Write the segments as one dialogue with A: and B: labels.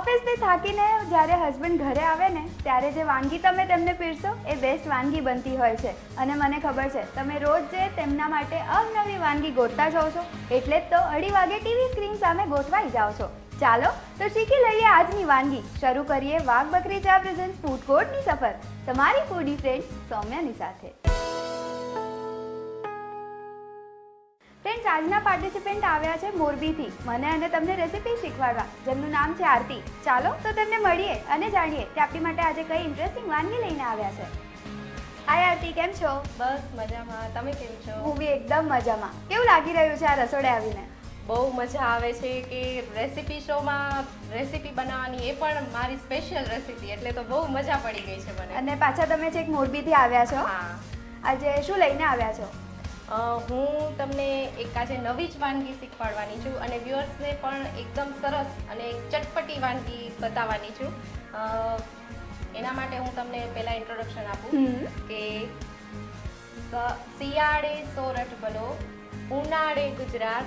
A: ઓફિસથી થાકીને જ્યારે હસબન્ડ ઘરે આવે ને, ત્યારે જે વાનગી તમે તેમને પીરસો, એ બેસ્ટ વાનગી બનતી હોય છે. અને મને ખબર છે, તમે રોજ જે તેમના માટે અવનવી વાનગી ગોતતા જાઓ છો, એટલે જ તો અઢી વાગે ટીવી સ્ક્રીન સામે ગોઠવાઈ જાઓ છો. ચાલો, તો શીખી લઈએ આજની વાનગી. શરૂ કરીએ વાઘ બકરી ચા પ્રેઝન્ટ ફૂડ કોર્ટની સફર. તમારી ફૂડી ફ્રેન્ડ સૌમ્યાની સાથે. ફ્રેન્ડ્સ આજના પાર્ટિસિપન્ટ આવ્યા છે મોરબીથી. મને અને તમને રેસીપી શીખવાડવા. જેમનું નામ છે આરતી. ચાલો તો તેમને મળીએ અને જાણીએ કે આપણી માટે આજે કઈ ઇન્ટરેસ્ટિંગ વાનગી લઈને આવ્યા છે. હાય આરતી કેમ છો?
B: બસ મજામાં. તમે કેમ છો?
A: હું બી એકદમ મજામાં. કેવું લાગી રહ્યું છે આ રસોડે આવીને?
B: બહુ મજા આવે છે કે રેસીપી શોમાં રેસીપી બનાવવાની એ પણ મારી સ્પેશિયલ રેસીપી એટલે તો બહુ મજા પડી ગઈ છે મને.
A: અને પાછા તમે છેક મોરબીથી આવ્યા છો? આજે શું લઈને આવ્યા છો?
B: હું તમને એક આજે નવી જ વાનગી શીખવાડવાની છું અને વ્યુઅર્સને પણ એકદમ સરસ અને એક ચટપટી વાનગી બતાવવાની છું. એના માટે હું તમને પહેલાં ઇન્ટ્રોડક્શન આપું કે શિયાળે સોરઠ બનો ઉનાળે ગુજરાત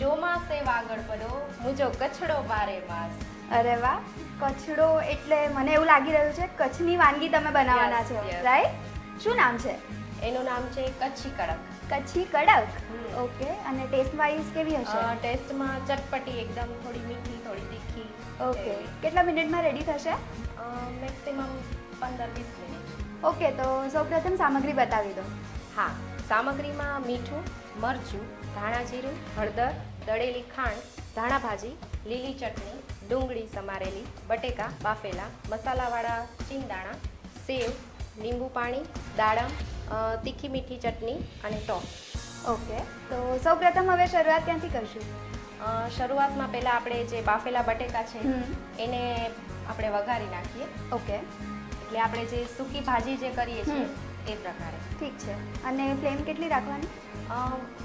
B: ચોમાસે વાગડ બનો મુજો કચ્છડો બારે માસ
A: અરે વાહ કચ્છડો એટલે મને એવું લાગી રહ્યું છે કચ્છની વાનગી તમે બનાવવાના છો. રાઈટ શું નામ છે?
B: એનું નામ છે કચ્છી કડક.
A: કચ્છી કડક? ઓકે અને ટેસ્ટ વાઇઝ કેવી હશે?
B: ટેસ્ટમાં ચટપટી એકદમ થોડી મીઠી થોડી તીખી.
A: ઓકે કેટલા મિનિટમાં રેડી થશે?
B: મેક્સિમમ પંદર વીસ મિનિટ.
A: ઓકે તો સૌપ્રથમ સામગ્રી બતાવી દો.
B: હા સામગ્રીમાં મીઠું મરચું ધાણા જીરું હળદર દળેલી ખાંડ ધાણા ભાજી લીલી ચટણી ડુંગળી સમારેલી બટેકા બાફેલા મસાલાવાળા ચીંદાણા સેવ લીંબુ પાણી દાડમ તીખી મીઠી ચટણી અને ટોપ.
A: ઓકે. તો સૌપ્રથમ હવે શરૂઆત ક્યાંથી કરશું?
B: શરૂઆતમાં પહેલાં આપણે જે બાફેલા બટેકા છે એને આપણે વઘારી નાખીએ.
A: ઓકે.
B: એટલે આપણે જે સૂકી ભાજી જે કરીએ છીએ એ પ્રકારે.
A: ઠીક છે. અને ફ્લેમ કેટલી રાખવાની?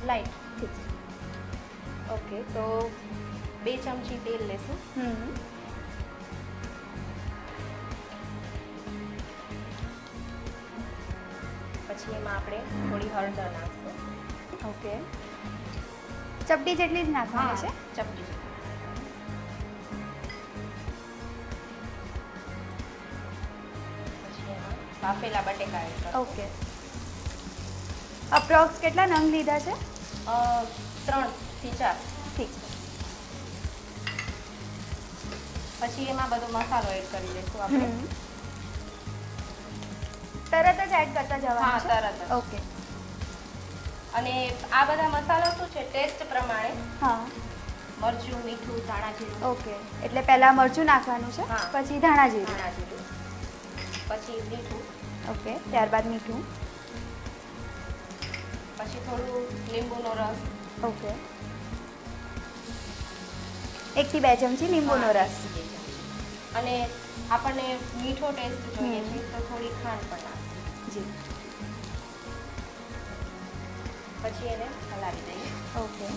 B: લાઈટ.
A: ઠીક છે.
B: ઓકે તો બે ચમચી તેલ લેશું. એમાં આપણે થોડી હળદર નાખશું.
A: ઓકે. ચપટી જેટલી જ નાખવાની છે?
B: ચપટી બાફેલા બટેકા એડ.
A: ઓકે. અપ્રોક્સ કેટલા નંગ લીધા છે?
B: ત્રણથી ચાર.
A: ઠીક. છે
B: પછી એમાં બધો મસાલો એડ કરી દઈશું આપણે.
A: તરત જ એડ કરતા
B: હા
A: જવાનું છે?
B: તરત જ.
A: ઓકે
B: અને આ બધા મસાલા શું છે? ટેસ્ટ પ્રમાણે.
A: હા.
B: મરચું મીઠું ધાણા જીરું.
A: ઓકે એટલે પહેલા મરચું નાખવાનું છે પછી ધાણા જીરું.
B: ધાણા જીરું. પછી મીઠું.
A: ઓકે ત્યારબાદ મીઠું.
B: પછી થોડું લીંબુનો રસ.
A: ઓકે એકથી બે ચમચી લીંબુનો રસ.
B: અને આપણને મીઠો ટેસ્ટ જોઈએ છે તો થોડી ખાંડ પણ
A: જી.
B: પછી એને હલાવી દઈએ.
A: ઓકે.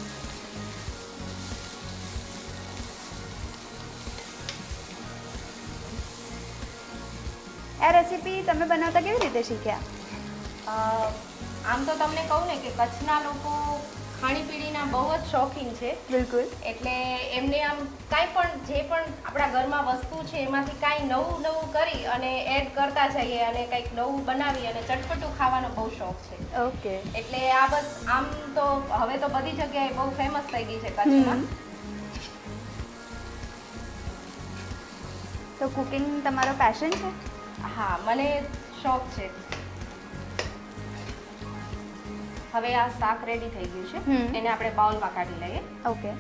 A: આ રેસીપી તમે બનાવતા કેવી રીતે શીખ્યા?
B: આમ તો તમને કહું ને કે કચ્છના લોકો ખાણીપીણીના બહુ જ શોખીન છે.
A: બિલકુલ.
B: એટલે એમને આમ કાંઈ પણ જે પણ આપણા ઘરમાં વસ્તુ છે એમાંથી કાંઈ નવું નવું કરી અને એડ કરતા જઈએ અને કંઈક નવું બનાવી અને ચટપટું ખાવાનો બહુ શોખ છે.
A: ઓકે.
B: એટલે આ બસ આમ તો હવે તો બધી જગ્યાએ બહુ ફેમસ થઈ ગઈ છે કચ્છમાં.
A: તો કુકિંગ તમારો પેશન છે?
B: હા મને શોખ છે. હવે આ શાક રેડી થઈ ગયું છે. એને આપણે બાઉલમાં કાઢી લઈએ.
A: ઓકે.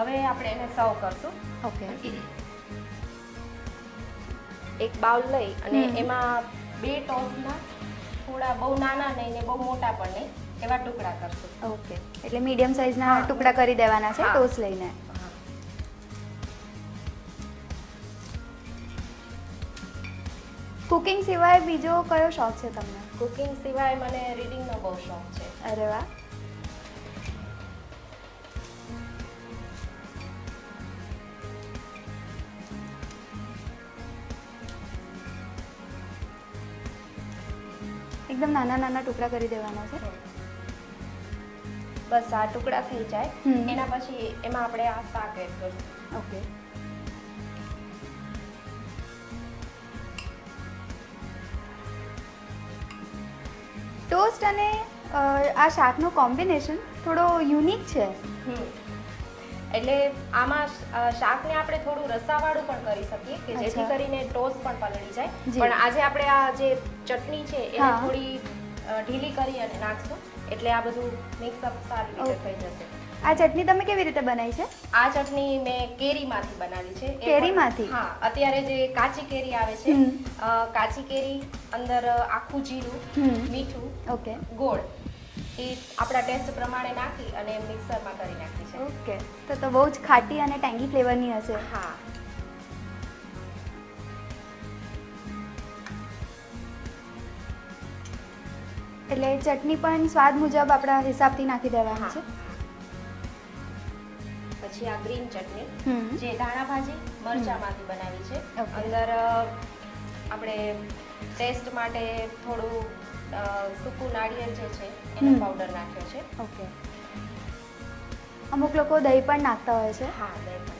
B: હવે આપણે એને સર્વ કરશું.
A: ઓકે.
B: એક બાઉલ લઈ અને એમાં બે ટોસના થોડા બહુ નાના નહીં ને બહુ મોટા પણ નહીં. એવા ટુકડા કરશું.
A: ઓકે. એટલે મીડિયમ સાઇઝના ટુકડા કરી દેવાના છે ટોસ લઈને. કુકિંગ સિવાય બીજો કયો શોખ છે તમને?
B: કુકિંગ સિવાય મને રીડિંગનો બહુ શોખ છે.
A: અરે વાહ. એકદમ નાના નાના ટુકડા કરી દેવાના છે?
B: બસ આ ટુકડા થઈ જાય. એના પછી એમાં આપણે આ શાક એડ કરીશું
A: ઓકે. ટોસ્ટ અને આ શાકનું કોમ્બિનેશન થોડો યુનિક છે.
B: એટલે આમાં શાકને આપણે થોડું રસાવાળું પણ કરી શકીએ કે જેથી કરીને ટોસ પણ પલળી જાય. પણ આજે આપણે આ જે ચટણી છે એને થોડી ઢીલી કરી અને નાખશું. એટલે આ બધું મિક્સઅપ સારી રીતે થઈ જશે.
A: આ ચટણી તમે કેવી રીતે બનાવી છે?
B: આ ચટણી મેં કેરીમાંથી બનાવી છે.
A: કેરીમાંથી?
B: હા અત્યારે જે કાચી કેરી આવે છે કાચી કેરી અંદર આખું જીરું મીઠું
A: ઓકે
B: ગોળ એ આપણા ટેસ્ટ પ્રમાણે નાખી અને મિક્સરમાં કરી નાખી છે.
A: ઓકે તો તો બહુ જ ખાટી અને ટેંગી ફ્લેવરની હશે.
B: હા.
A: એટલે ચટણી પણ સ્વાદ મુજબ આપણા હિસાબથી નાખી દેવાની છે.
B: પછી આ ગ્રીન ચટણી જે ધાણા ભાજી મરચામાંથી બનાવી છે. અંદર આપણે ટેસ્ટ માટે થોડું સૂકું નાળિયેર જે છે એનો પાવડર નાખ્યો છે.
A: ઓકે. અમુક લોકો દહીં પણ નાખતા હોય છે.
B: હા દહીં પણ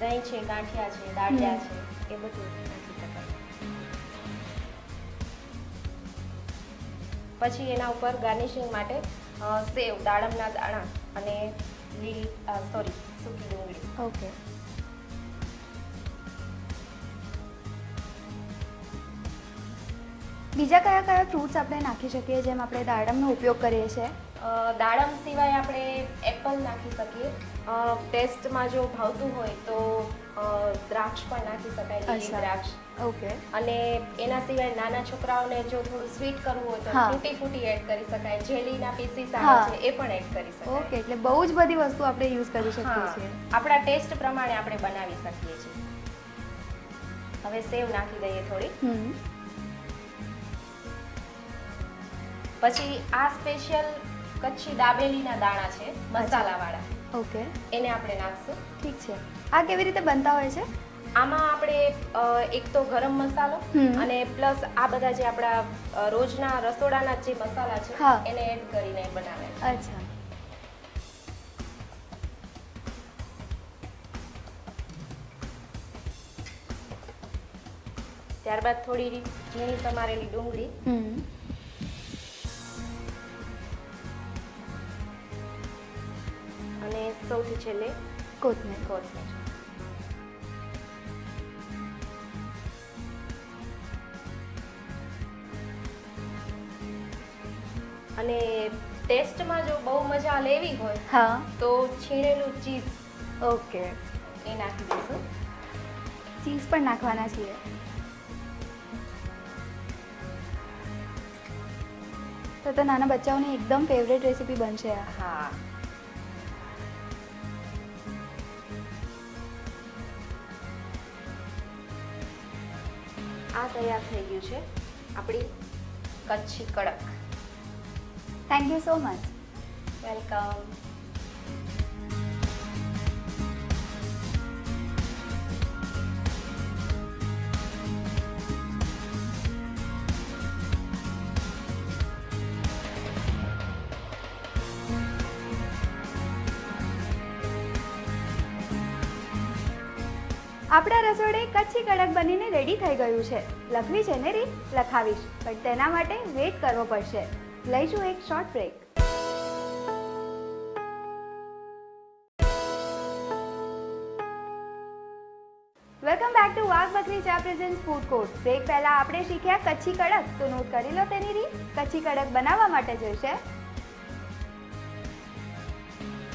B: દહીં છે ગાંઠિયા છે દાળિયા છે એ બધું. પછી એના ઉપર ગાર્નિશિંગ માટે સેવ દાડમના દાણા અને લીલી સોરી સૂકી ડુંગળી.
A: ઓકે. બીજા કયા કયા ફ્રૂટ્સ આપણે નાખી શકીએ જેમ આપણે દાડમનો ઉપયોગ કરીએ છીએ?
B: દાડમ સિવાય આપણે એપલ નાખી શકીએ. ટેસ્ટમાં જો ભાવતું હોય તો દ્રાક્ષ પણ નાખી શકાય લીલી દ્રાક્ષ.
A: ઓકે.
B: અને એના સિવાય નાના છોકરાઓને જો થોડું સ્વીટ કરવું હોય તો. ફ્રૂટી ફ્રૂટી એડ કરી શકાય. જેલીના પીસીસ. આવે છે એ પણ એડ કરી શકાય.
A: ઓકે એટલે બહુ જ બધી વસ્તુ આપણે યુઝ કરી શકીએ છીએ.
B: આપણા ટેસ્ટ પ્રમાણે આપણે બનાવી શકીએ છીએ. હવે સેવ નાખી દઈએ થોડી. પછી આ સ્પેશિયલ કચ્છી દાબેલીના દાણા છે મસાલાવાળા.
A: ઓકે.
B: એને આપણે નાખશું.
A: ઠીક છે. આ કેવી રીતે બનતા હોય છે?
B: આમાં આપણે એક તો ગરમ મસાલો અને પ્લસ આ બધા જે આપણા રોજના રસોડાના જે મસાલા છે એને એડ કરીને બનાવે.
A: અચ્છા.
B: ત્યારબાદ થોડી ઝીણી સમારેલી ડુંગળી. સૌથી છેલ્લે
A: કોથમીર
B: કોથમીર અને ટેસ્ટમાં જો બહુ મજા લેવી હોય
A: હા.
B: તો છીણેલું ચીઝ
A: ઓકે.
B: એ નાખી દઈશું.
A: ચીઝ પણ નાખવાના છીએ. તો તો નાના બચ્ચાઓની એકદમ ફેવરેટ રેસીપી બનશે
B: હા. આ તૈયાર થઈ ગયું છે. આપણી કચ્છી કડક.
A: Thank you so much
B: welcome
A: આપણા રસોડે કચ્છી કડક બનીને રેડી થઈ ગયું છે. લખવી છે ને રીત લખાવીશ. પણ તેના માટે વેઇટ કરવો પડશે. લઈશું એક short break welcome back to Wagh Bakri ચા પ્રેઝન્ટ ફૂડ કોર્ટ બ્રેક પહેલા આપણે શીખ્યા કચ્છી કડક. તો નોટ કરી લો તેની રીત કચ્છી કડક બનાવવા માટે જોઈશે.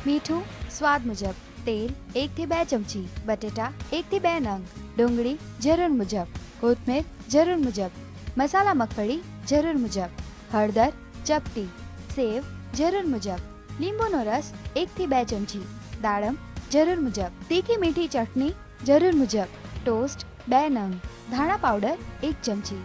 C: મીઠું, સ્વાદ મુજબ. તેલ એકથી બે ચમચી બટેટા એકથી બે નંગ, ડુંગળી જરૂર મુજબ, કોથમીર જરૂર મુજબ, મસાલા મગફળી જરૂર મુજબ, હળદર, ચપટી, સેવ જરૂર મુજબ, લીંબુનો રસ એકથી બે ચમચી, દાડમ જરૂર મુજબ, તીખી મીઠી ચટણી જરૂર મુજબ, ટોસ્ટ બે નંગ, ધાણા પાવડર એક ચમચી.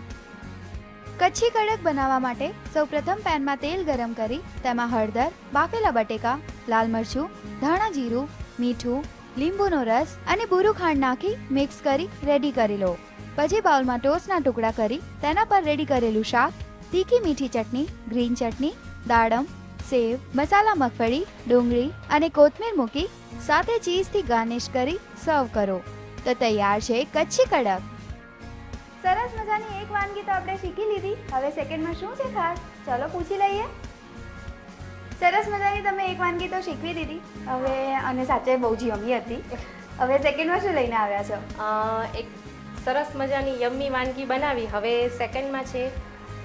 A: કચ્છી કડક બનાવવા માટે સૌપ્રથમ પેનમાં તેલ ગરમ કરી, તેમાં હળદર, બાફેલા બટેકા, લાલ મરચું, ધાણા જીરું મીઠું, લીંબુનો રસ અને બુરું ખાંડ નાખી મિક્સ કરી રેડી કરી લો.
C: પછી બાઉલમાં ટોસ્ટના ટુકડા કરી તેના પર રેડી કરેલું શાક, તીખી મીઠી ચટણી ગ્રીન ચટણી, દાડમ, સેવ, મસાલા મગફળી, ડુંગળી અને કોથમીર મૂકી સાથે ચીઝથી ગાર્નિશ કરી સર્વ કરો. તો તૈયાર છે કચ્છી કડક.
A: સરસ મજાની એક વાનગી તો આપણે શીખી લીધી. હવે સેકન્ડમાં શું છે ખાસ? ચલો પૂછી લઈએ. સરસ મજાની તમે એક વાનગી તો શીખવી દીધી. હવે અને સાચે બહુ જ યમી હતી. હવે સેકન્ડમાં શું લઈને આવ્યા છો?
B: એક સરસ મજાની યમ્મી વાનગી બનાવી. હવે સેકન્ડમાં છે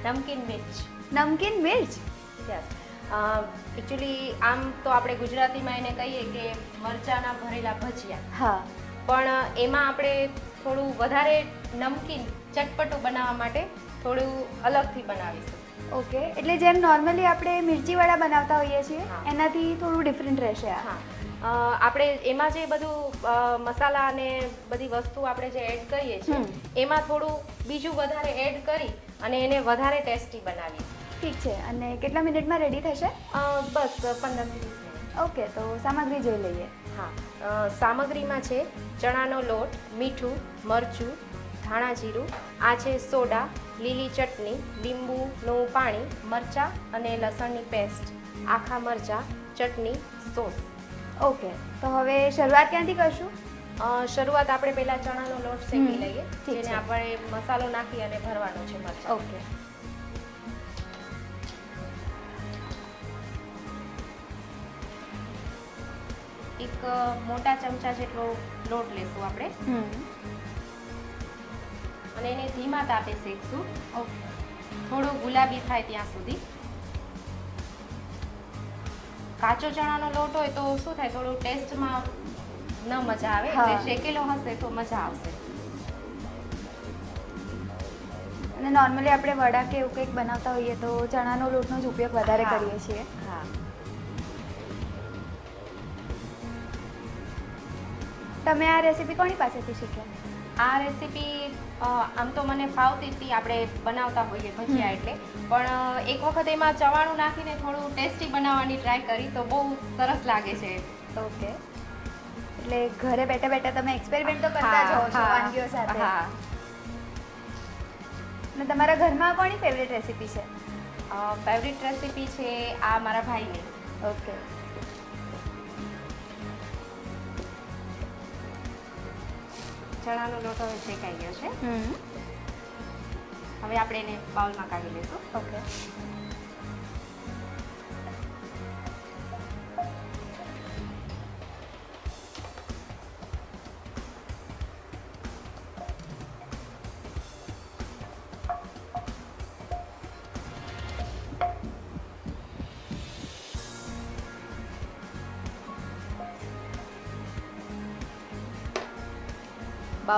B: નમકીન મિર્ચ.
A: નમકીન મિર્ચ?
B: યસ એકચ્યુઅલી આમ તો આપણે ગુજરાતીમાં એને કહીએ કે મરચાના ભરેલા ભજીયા.
A: હા.
B: પણ એમાં આપણે થોડું વધારે નમકીન ચટપટું બનાવવા માટે થોડું અલગથી બનાવીશું.
A: ઓકે એટલે જેમ નોર્મલી આપણે મિર્ચીવાળા બનાવતા હોઈએ છીએ એનાથી થોડું ડિફરન્ટ રહેશે આ.
B: હા. આપણે એમાં જે બધું મસાલા અને બધી વસ્તુ આપણે જે એડ કરીએ છીએ એમાં થોડું બીજું વધારે એડ કરી અને એને વધારે ટેસ્ટી બનાવીએ.
A: ઠીક છે અને કેટલા મિનિટમાં રેડી થશે?
B: બસ પંદર મિનિટ.
A: ઓકે તો સામગ્રી જોઈ લઈએ.
B: હા સામગ્રીમાં છે ચણાનો લોટ મીઠું મરચું ધાણા જીરું આ છે સોડા લીલી ચટણી લીંબુનું પાણી મરચાં અને લસણની પેસ્ટ. આખા મરચાં ચટણી સોસ.
A: ઓકે તો હવે શરૂઆત ક્યાંથી કરશું?
B: શરૂઆત આપણે પહેલાં ચણાનો લોટ શેકી લઈએ જેને આપણે મસાલો નાખી અને ભરવાનો છે મરચાં.
A: ઓકે.
B: એક મોટા ચમચા જેટલો લોટ લેશું આપણે. અને એને ધીમા તાપે શેકશું.
A: ઓકે.
B: થોડું ગુલાબી થાય ત્યાં સુધી. કાચો ચણાનો લોટ હોય તો શું થાય થોડું ટેસ્ટમાં ન મજા આવે. એટલે શેકેલો હશે તો મજા આવશે.
A: અને નોર્મલી આપણે વડા કે એવું કંઈક બનાવતા હોઈએ તો ચણાનો લોટનો જ ઉપયોગ વધારે કરીએ છીએ.
B: હા.
A: તમે આ રેસીપી કોની પાસેથી શીખ્યા?
B: આ રેસીપી આમ તો મને ફાવતી હતી આપણે બનાવતા હોઈએ ભજીયા એટલે. પણ એક વખત એમાં ચવાણું નાખીને થોડું ટેસ્ટી બનાવવાની ટ્રાય કરી તો બહુ સરસ લાગે છે.
A: ઓકે. એટલે ઘરે બેઠા બેઠા તમે એક્સપેરિમેન્ટ તો કરતા
B: હા,
A: જ હોવ છો વાનગીઓ સાથે.
B: હા.
A: અને તમારા ઘરમાં કોની ફેવરેટ રેસીપી છે?
B: ફેવરિટ રેસીપી છે આ મારા ભાઈની
A: ઓકે.
B: ચણાનો લોટ હવે શેકાઈ ગયો છે. હવે આપણે એને બાઉલમાં કાઢી લઈશું.
A: ઓકે.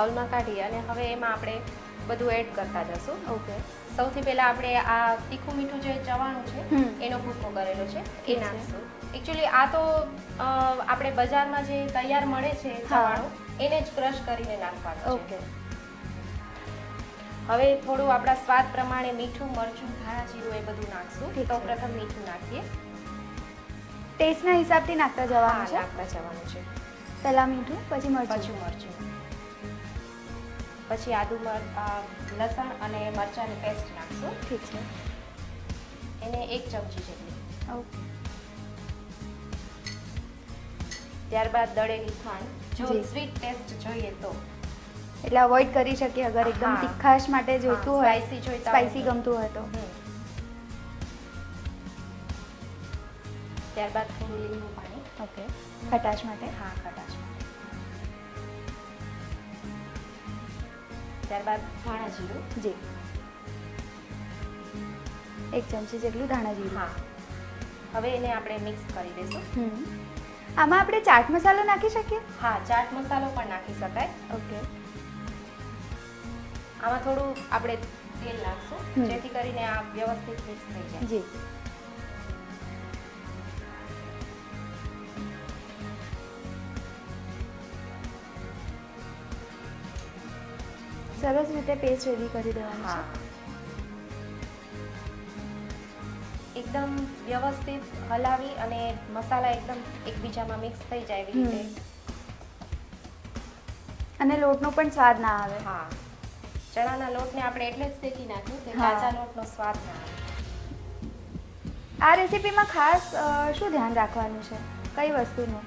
B: બાઉલમાં કાઢી અને હવે એમાં આપણે બધું એડ કરતા જશું.
A: ઓકે.
B: સૌથી પહેલા આપણે આ તીખું મીઠું જે ચવાણું છે એનો ભૂકો કરેલો છે એ નાખશું. એકચ્યુઅલી આ તો આપણે બજારમાં જે તૈયાર મળે છે ચવાણું એને જ ક્રશ કરીને નાખવાનું
A: ઓકે.
B: હવે થોડું આપણા સ્વાદ પ્રમાણે મીઠું મરચું ધાણા જીરું એ બધું નાખશું. તો પ્રથમ મીઠું નાખીએ.
A: ટેસ્ટના હિસાબથી નાખતા
B: જવા
A: જવાનું છે?
B: નાખતા જવાનું છે.
A: પહેલાં મીઠું પછી
B: પછી
A: મરચું
B: મરચું. પછી આદુ લસણ અને મરચાંની પેસ્ટ નાખશું.
A: ઠીક છે.
B: એને એક ચમચી જેટલી.
A: ઓકે
B: ત્યારબાદ દળેલી ખાંડ. જો સ્વીટ ટેસ્ટ જોઈએ તો.
A: એટલે અવોઇડ કરી શકીએ અગર એકદમ તીખાશ માટે જોઈતું હોય
B: સ્પાઈસી જોઈતા સ્પાઈસી
A: ગમતું હોય તો.
B: ત્યારબાદ થોડું લીંબુ પાણી.
A: ઓકે. ખટાશ માટે.
B: હા ખટાશ. ત્યારબાદ ધાણા જીરું.
A: જી. એક ચમચી જેટલું ધાણા જીરું.
B: હા. હવે એને આપણે મિક્સ કરી દઈશું.
A: આમાં આપણે ચાટ મસાલો નાખી શકીએ?
B: હા ચાટ મસાલો પણ નાખી શકાય.
A: ઓકે.
B: આમાં થોડું આપણે તેલ નાખશું. જેથી કરીને આ વ્યવસ્થિત મિક્સ થઈ જાય.
A: જી. સરસ રીતે પેસ્ટ રેડી કરી દેવાનું છે.
B: એકદમ વ્યવસ્થિત હલાવી અને મસાલા એકદમ એકબીજામાં મિક્સ થઈ જાય એવી રીતે.
A: અને લોટનો પણ સ્વાદ ના આવે.
B: હા. ચણાના લોટને આપણે એટલે જ શેકી નાખ્યું કે. કાચા લોટનો સ્વાદ ના આવે.
A: આ રેસીપીમાં ખાસ શું ધ્યાન રાખવાનું છે? કઈ વસ્તુનું?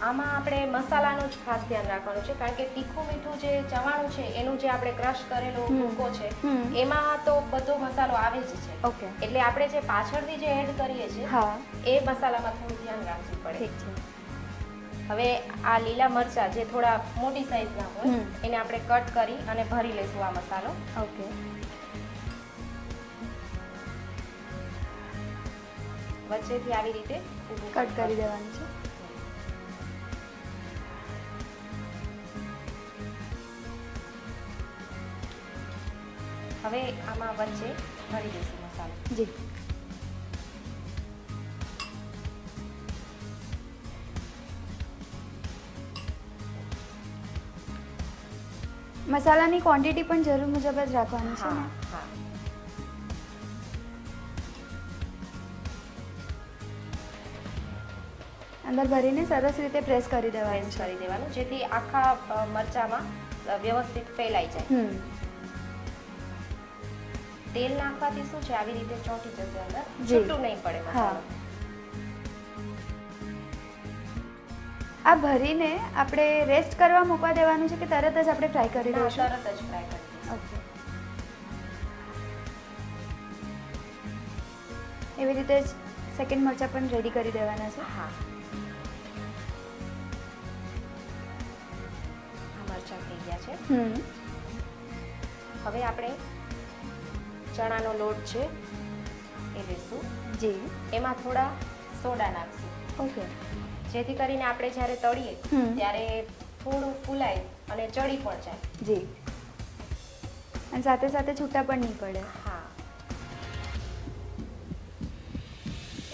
B: આમાં આપણે મસાલાનું જ ખાસ ધ્યાન રાખવાનું છે કારણ કે તીખું મીઠું જે ચવાણું છે એનું જે આપણે ક્રશ કરેલો. ભૂકો છે એમાં તો બધો મસાલો આવે જ છે.
A: ઓકે
B: એટલે આપણે જે પાછળથી જે એડ કરીએ છીએ
A: હા.
B: એ મસાલામાં થોડું ધ્યાન રાખવું પડે.
A: ઠીક છે.
B: હવે આ લીલા મરચા જે થોડા મોટી સાઈઝના હોય એને આપણે કટ કરી અને ભરી લઈશું આ મસાલો.
A: ઓકે
B: વચ્ચેથી આવી રીતે
A: કટ કરી દેવાનું છે.
B: હવે આમાં વચ્ચે ભરી દઈશું મસાલો.
A: જી. મસાલાની ક્વોન્ટિટી પણ જરૂર મુજબ જ રાખવાની છે
B: હા હા.
A: અંદર ભરીને સરસ રીતે પ્રેસ કરી દેવાનું
B: કરી દેવાનું જેથી આખા મરચામાં વ્યવસ્થિત ફેલાઈ જાય. તેલ નાખવાથી શું છે? આવી રીતે ચોંટી જશે અંદર. છૂટું નહીં પડે
A: હા. આ ભરીને આપણે રેસ્ટ કરવા મૂકવા દેવાનું છે કે તરત જ આપણે ફ્રાય કરી દઈશું?
B: તરત જ ફ્રાય કરી
A: ઓકે. એવી રીતે જ સેકન્ડ મરચાં પણ રેડી કરી દેવાના છે.
B: હા. મરચાં થઈ ગયા છે.
A: હમ.
B: હવે આપણે ચણાનો લોટ છે એ લેશું.
A: જી.
B: એમાં થોડા સોડા નાખશું.
A: ઓકે.
B: જેથી કરીને આપણે જ્યારે તળીએ ત્યારે થોડું ફૂલાય અને ચડી પણ જાય.
A: જી. અને સાથે સાથે છૂટા પણ નહીં પડે.
B: હા.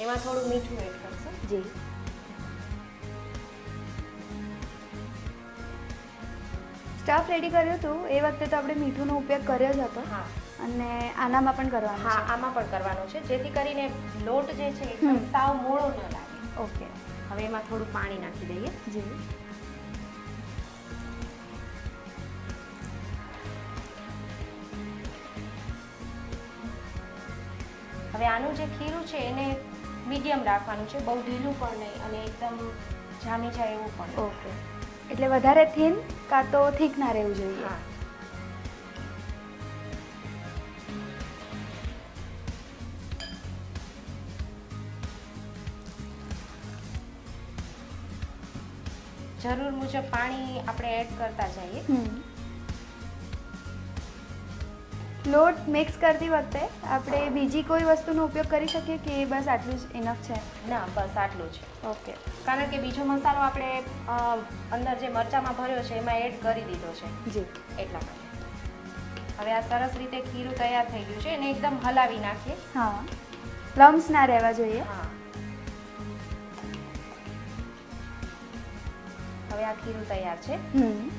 B: એમાં થોડું મીઠું એડ કરશું.
A: જી. સ્ટફ રેડી કર્યું હતું એ વખતે તો આપણે મીઠુંનો ઉપયોગ કર્યો જ હતો.
B: હા.
A: અને આનામાં પણ કરવાનું
B: હા આમાં પણ કરવાનું છે. જેથી કરીને લોટ જે છે એકદમ સાવ મોળો ન લાગે.
A: ઓકે.
B: હવે એમાં થોડું પાણી નાખી દઈએ.
A: જી.
B: હવે આનું જે ખીરું છે એને મીડિયમ રાખવાનું છે. બહુ ઢીલું પણ નહીં અને એકદમ જામી જાય એવું પણ
A: ઓકે. એટલે વધારે થીન કાં તો થીક ના રહેવું જોઈએ?
B: હા. જરૂર મુજબ પાણી આપણે એડ કરતા જઈએ.
A: લોટ મિક્સ કરતી વખતે આપણે બીજી કોઈ વસ્તુનો ઉપયોગ કરી શકીએ કે બસ આટલું જ ઇનફ છે?
B: ના બસ આટલું જ.
A: ઓકે
B: કારણ કે બીજો મસાલો આપણે અંદર જે મરચામાં ભર્યો છે એમાં એડ કરી દીધો છે.
A: જી.
B: એટલા માટે. હવે આ સરસ રીતે ખીરું તૈયાર થઈ ગયું છે એને એકદમ હલાવી નાખીએ.
A: હા. લમ્સ ના રહેવા જોઈએ.
B: હા. હવે આ ખીરું તૈયાર છે?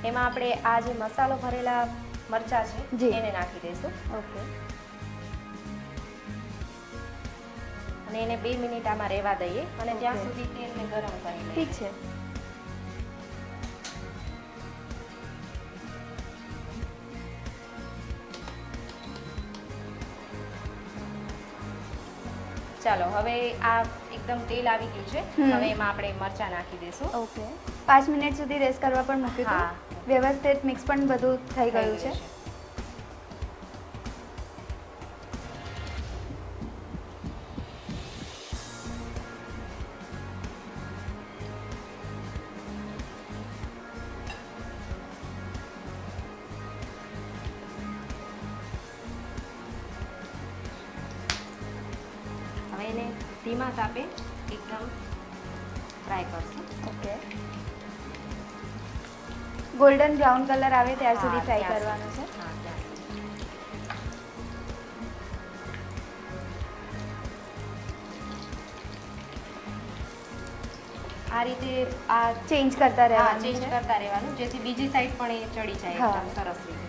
B: એમાં આપણે આ જે મસાલો ભરેલા મરચા છે એને નાખી દઈશું.
A: ઓકે.
B: અને એને બે મિનિટ આમાં રહેવા દઈએ અને ત્યાં સુધી તેલને ગરમ કરી લઈએ
A: ઠીક છે.
B: ચાલો હવે આ એકદમ તેલ આવી ગયું છે. હવે એમાં આપણે મરચા નાખી દઈશું
A: ઓકે. પાંચ મિનિટ સુધી રેસ્ટ કરવા પણ મૂક્યું
B: હા.
A: વ્યવસ્થિત મિક્સ પણ બધું થઈ ગયું છે. ગોલ્ડન બ્રાઉન કલર આવે ત્યાર સુધી ફ્રાય કરવાનો છે.
B: આ રીતે આ
A: ચેન્જ કરતા રહેવાનું
B: ચેન્જ કરતા રહેવાનું. જેથી બીજી સાઈડ પણ એ ચડી જાય સરસ રીતે.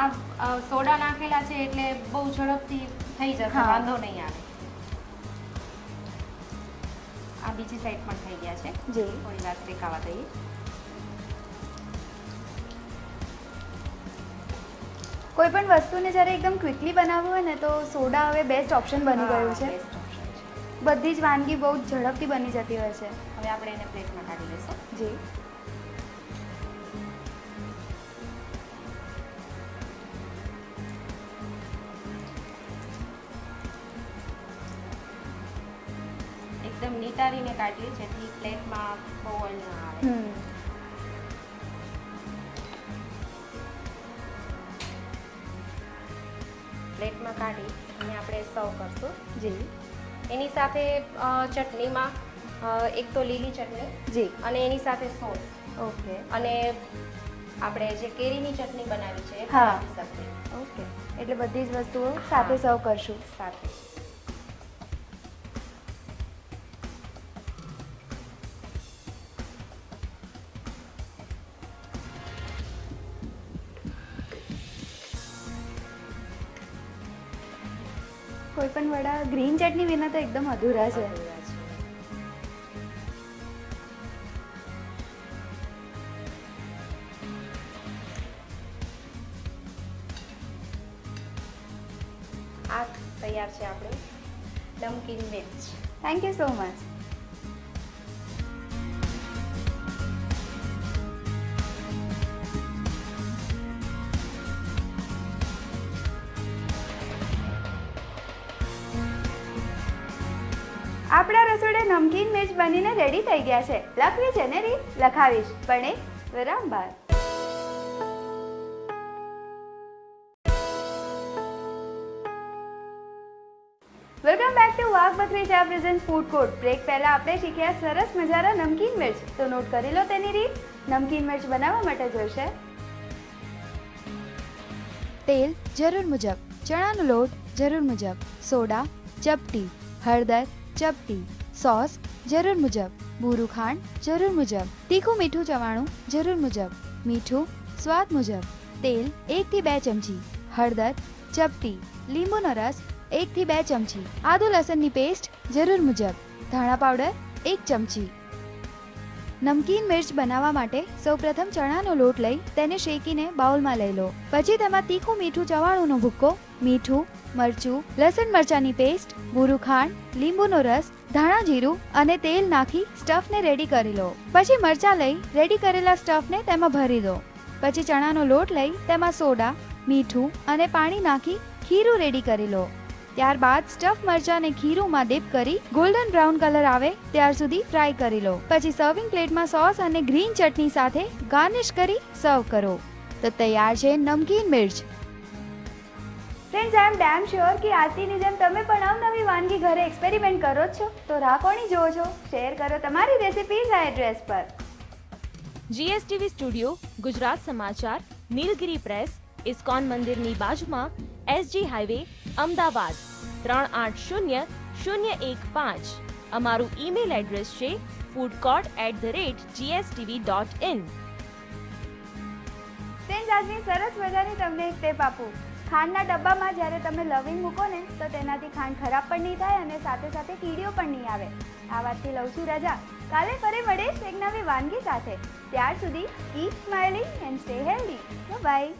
B: આ સોડા નાખેલા છે એટલે બહુ ઝડપથી થઈ જશે વાંધો નહીં આવે. બીજી સાઈડ પણ થઈ ગયા છે.
A: જી.
B: થોડી વાર શેકાવા દઈએ.
A: કોઈ પણ વસ્તુને જ્યારે એકદમ ક્વિકલી બનાવવું હોય ને તો સોડા હવે બેસ્ટ ઓપ્શન બની ગયું છે. બધી જ વાનગી બહુ ઝડપથી બની જતી હોય છે.
B: હવે આપણે એને પ્લેટમાં કાઢી લઈશું.
A: જી.
B: એકદમ નિતારીને કાઢીએ જેથી પ્લેટમાં બહુ ન આવે. પ્લેટમાં કાઢી અને આપણે સર્વ કરશું.
A: જી.
B: એની સાથે ચટણીમાં એક તો લીલી ચટણી
A: જી.
B: અને એની સાથે સોસ.
A: ઓકે.
B: અને આપણે જે કેરીની ચટણી બનાવી છે
A: હા. ઓકે. એટલે બધી જ વસ્તુઓ સાથે સર્વ કરશું.
B: સાથે.
A: કોઈ પણ વડા ગ્રીન ચટણી વિના તો એકદમ અધૂરા છે.
B: આ તૈયાર છે આપણું નમકીન મિર્ચ.
A: થેન્ક યુ સો મચ મિર્ચ રેડી થઈ ગયા છે. લખવી છે ને રી લખાવીશ. પણ એ વિરામ બાદ welcome back to Wagh Bakri ચા પ્રેઝન્ટ ફૂડ કોર્ટ બ્રેક પહેલા આપણે શીખ્યા સરસ મજાના નમકીન મિર્ચ. તો નોટ કરી લો તેની રીત. નમકીન મિર્ચ બનાવવા માટે જોઈશે.
C: તેલ જરૂર મુજબ. ચણાનો લોટ જરૂર મુજબ. સોડા, ચપટી. હળદર, ચપટી. સોસ જરૂર મુજબ. બૂરું ખાંડ જરૂર મુજબ. તીખું મીઠું ચવાણું જરૂર મુજબ. મીઠું સ્વાદ મુજબ. તેલ એકથી બે ચમચી. હળદર, ચપટી, લીંબુનો રસ એકથી બે ચમચી. આદુ લસણની પેસ્ટ જરૂર મુજબ. ધાણા પાવડર એક ચમચી. નમકીન મિર્ચ બનાવવા માટે સૌપ્રથમ ચણાનો લોટ લઈ તેને શેકીને બાઉલમાં લઈ લો. પછી તેમાં તીખું મીઠું ચવાણુંનો ભૂક્કો, મીઠું, મરચું, લસણ મરચાની પેસ્ટ, બૂરું ખાંડ, લીંબુનો રસ ધાણા જીરું અને તેલ નાખી સ્ટફને રેડી કરી લો. પછી મરચાં લઈ રેડી કરેલા સ્ટફને તેમાં ભરી દો. પછી ચણાનો લોટ લઈ તેમાં સોડા, મીઠું અને પાણી નાખી ખીરું રેડી કરી લો. ત્યારબાદ સ્ટફ મરચાંને ખીરુંમાં ડીપ કરી ગોલ્ડન બ્રાઉન કલર આવે ત્યાર સુધી ફ્રાય કરી લો. પછી સર્વિંગ પ્લેટમાં સોસ અને ગ્રીન ચટણી સાથે ગાર્નિશ કરી સર્વ કરો. તો તૈયાર છે નમકીન મિર્ચ.
A: Friends I am damn sure કે આરતીની જેમ તમે પણ અવનવી વાનગી ઘરે એક્સપેરિમેન્ટ કરો જ છો. તો રાહ કોની જુઓ છો. શેર કરો તમારી રેસિપીઝ આ એડ્રેસ પર.
D: જીએસટીવી સ્ટુડિયો ગુજરાત સમાચાર નીલગિરી પ્રેસ ઇસ્કોન મંદિરની બાજુમાં એસજી હાઈવે અમદાવાદ ત્રણ આઠ શૂન્ય શૂન્ય એક પાંચ. અમારું ઈમેલ એડ્રેસ છે food court at the rate GSTV dot in
A: friends આજની સરસ મજાની તમને એક ટેપ આપું. ખાંડના ડબ્બામાં જ્યારે તમે લવિંગ મૂકો ને, તો તેનાથી ખાંડ ખરાબ પણ નહીં થાય અને સાથે સાથે કીડીઓ પણ નહીં આવે. આ વાતથી લઉં છું રજા. કાલે ફરી મળીશ એક નવી વાનગી સાથે. ત્યાર સુધી eat smiling and stay healthy bye